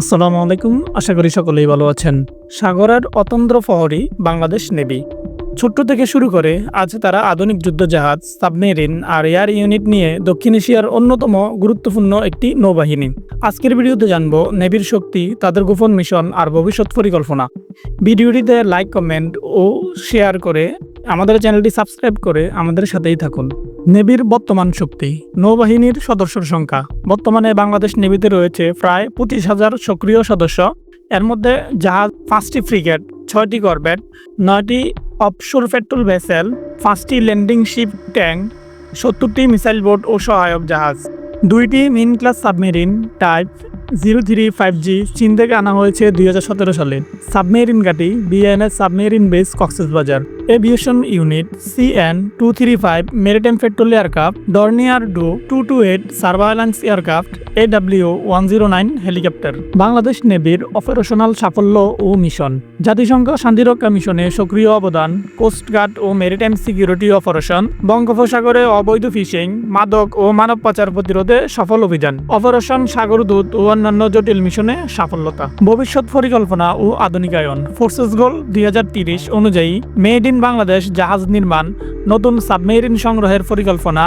আসসালামু আলাইকুম, আশা করি সকলেই ভালো আছেন। সাগরের অতন্দ্র প্রহরী বাংলাদেশ নেভি। ছোট্ট থেকে শুরু করে আজ তারা আধুনিক যুদ্ধজাহাজ সাবমেরিন আর এয়ার ইউনিট নিয়ে দক্ষিণ এশিয়ার অন্যতম গুরুত্বপূর্ণ একটি নৌবাহিনী। আজকের ভিডিওতে জানব নেভির শক্তি, তাদের গোপন মিশন আর ভবিষ্যৎ পরিকল্পনা। ভিডিওটিতে লাইক, কমেন্ট ও শেয়ার করে আমাদের চ্যানেলটি সাবস্ক্রাইব করে আমাদের সাথেই থাকুন। নেভির বর্তমান শক্তি। নৌবাহিনীর সদস্যর সংখ্যা। বর্তমানে বাংলাদেশ নেভিতে রয়েছে প্রায় পঁচিশ হাজার সক্রিয় সদস্য। এর মধ্যে জাহাজ, পাঁচটি ফ্রিগেট, ছয়টি করবেট নয়টি অফশোর পেট্রোল ভেসেল, পাঁচটি ল্যান্ডিং শিপ, ট্যাঙ্ক, সত্তরটি মিসাইল বোট ও সহায়ক জাহাজ। দুইটি Ming class submarine type zero three five G চীন থেকে আনা হয়েছে দুই হাজার সতেরো সালে। সাবমেরিন ঘাঁটি BNS submarine base Cox's Bazar aviation unit CN two three five maritime patrol aircraft Dornier Do two two eight surveillance aircraft AW one zero nine helicopter. Bangladesh নেভির operational সাফল্য ও মিশন। জাতিসংঘ শান্তিরক্ষা মিশনে সক্রিয় অবদান কোস্টগার্ড ও maritime security operation, বঙ্গোপসাগরে অবৈধ ফিশিং, মাদক ও মানব পাচার প্রতিরোধে সফল অভিযান। অপারেশন সাগরদূত ও অন্যান্য জটিল মিশনে সাফল্যতা। ভবিষ্যৎ পরিকল্পনা ও আধুনিকায়ন। ফোর্সেস গোল দুই অনুযায়ী মেড ইন বাংলাদেশ জাহাজ নির্মাণ নতুন সাবমেরিন সংগ্রহের পরিকল্পনা,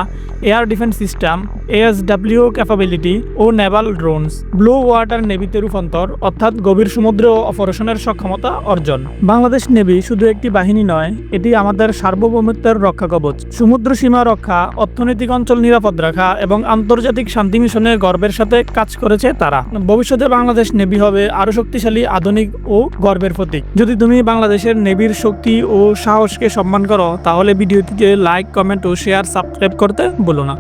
air defence system ASW capability ও নেভাল ড্রোনস। ব্লু ওয়াটার নেভিতে রূপান্তর, অর্থাৎ গভীর সমুদ্র অপারেশনের সক্ষমতা অর্জন। বাংলাদেশ নেভি শুধু একটি বাহিনী নয়, এটি আমাদের সার্বভৌমত্বের রক্ষা কবচ। সমুদ্র সীমা রক্ষা, অর্থনৈতিক অঞ্চল নিরাপদ রাখা এবং আন্তর্জাতিক শান্তি মিশনে গর্বের সাথে কাজ করেছে তারা। ভবিষ্যতে বাংলাদেশ নেভি হবে আরও শক্তিশালী, আধুনিক ও গর্বের প্রতীক। যদি তুমি বাংলাদেশের নেভির শক্তি ও সাহসকে সম্মান করো, তাহলে ভিডিওটিকে লাইক কমেন্ট ও শেয়ার সাবস্ক্রাইব করতে বলো না।